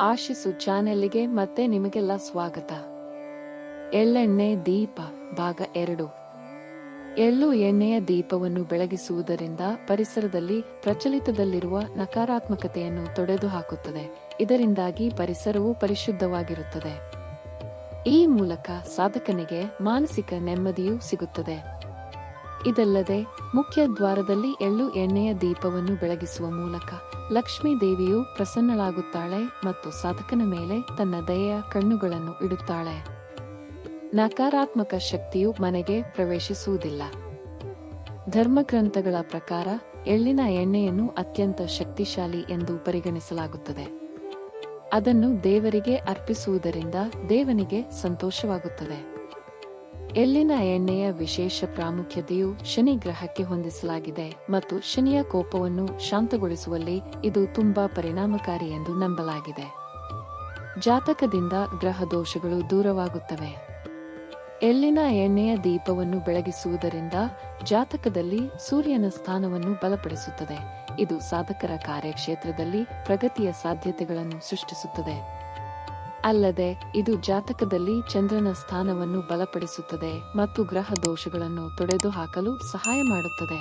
ಆಶಿಸು ಚಾನೆಲ್ಗೆ ಮತ್ತೆ ನಿಮಗೆಲ್ಲ ಸ್ವಾಗತ. ಎಳ್ಳೆಣ್ಣೆ ದೀಪ, ಭಾಗ ಎರಡು. ಎಳ್ಳು ಎಣ್ಣೆಯ ದೀಪವನ್ನು ಬೆಳಗಿಸುವುದರಿಂದ ಪರಿಸರದಲ್ಲಿ ಪ್ರಚಲಿತದಲ್ಲಿರುವ ನಕಾರಾತ್ಮಕತೆಯನ್ನು ತೊಡೆದು ಹಾಕುತ್ತದೆ. ಇದರಿಂದಾಗಿ ಪರಿಸರವು ಪರಿಶುದ್ಧವಾಗಿರುತ್ತದೆ. ಈ ಮೂಲಕ ಸಾಧಕನಿಗೆ ಮಾನಸಿಕ ನೆಮ್ಮದಿಯೂ ಸಿಗುತ್ತದೆ. ಇದಲ್ಲದೆ ಮುಖ್ಯ ದ್ವಾರದಲ್ಲಿ ಎಳ್ಳು ಎಣ್ಣೆಯ ದೀಪವನ್ನು ಬೆಳಗಿಸುವ ಮೂಲಕ ಲಕ್ಷ್ಮೀ ದೇವಿಯು ಪ್ರಸನ್ನಳಾಗುತ್ತಾಳೆ ಮತ್ತು ಸಾಧಕನ ಮೇಲೆ ತನ್ನ ದಯೆಯ ಕಣ್ಣುಗಳನ್ನು ಇಡುತ್ತಾಳೆ. ನಕಾರಾತ್ಮಕ ಶಕ್ತಿಯು ಮನೆಗೆ ಪ್ರವೇಶಿಸುವುದಿಲ್ಲ. ಧರ್ಮಗ್ರಂಥಗಳ ಪ್ರಕಾರ ಎಳ್ಳಿನ ಎಣ್ಣೆಯನ್ನು ಅತ್ಯಂತ ಶಕ್ತಿಶಾಲಿ ಎಂದು ಪರಿಗಣಿಸಲಾಗುತ್ತದೆ. ಅದನ್ನು ದೇವರಿಗೆ ಅರ್ಪಿಸುವುದರಿಂದ ದೇವನಿಗೆ ಸಂತೋಷವಾಗುತ್ತದೆ. ಎಳ್ಳಿನ ಎಣ್ಣೆಯ ವಿಶೇಷ ಪ್ರಾಮುಖ್ಯತೆಯು ಶನಿ ಗ್ರಹಕ್ಕೆ ಹೊಂದಿಸಲಾಗಿದೆ ಮತ್ತು ಶನಿಯ ಕೋಪವನ್ನು ಶಾಂತಗೊಳಿಸುವಲ್ಲಿ ಇದು ತುಂಬಾ ಪರಿಣಾಮಕಾರಿ ಎಂದು ನಂಬಲಾಗಿದೆ. ಜಾತಕದಿಂದ ಗ್ರಹ ದೋಷಗಳು ದೂರವಾಗುತ್ತವೆ. ಎಳ್ಳಿನ ಎಣ್ಣೆಯ ದೀಪವನ್ನು ಬೆಳಗಿಸುವುದರಿಂದ ಜಾತಕದಲ್ಲಿ ಸೂರ್ಯನ ಸ್ಥಾನವನ್ನು ಬಲಪಡಿಸುತ್ತದೆ. ಇದು ಸಾಧಕರ ಕಾರ್ಯಕ್ಷೇತ್ರದಲ್ಲಿ ಪ್ರಗತಿಯ ಸಾಧ್ಯತೆಗಳನ್ನು ಸೃಷ್ಟಿಸುತ್ತದೆ. ಅಲ್ಲದೆ ಇದು ಜಾತಕದಲ್ಲಿ ಚಂದ್ರನ ಸ್ಥಾನವನ್ನು ಬಲಪಡಿಸುತ್ತದೆ ಮತ್ತು ಗ್ರಹ ದೋಷಗಳನ್ನು ತೊಡೆದುಹಾಕಲು ಸಹಾಯ ಮಾಡುತ್ತದೆ.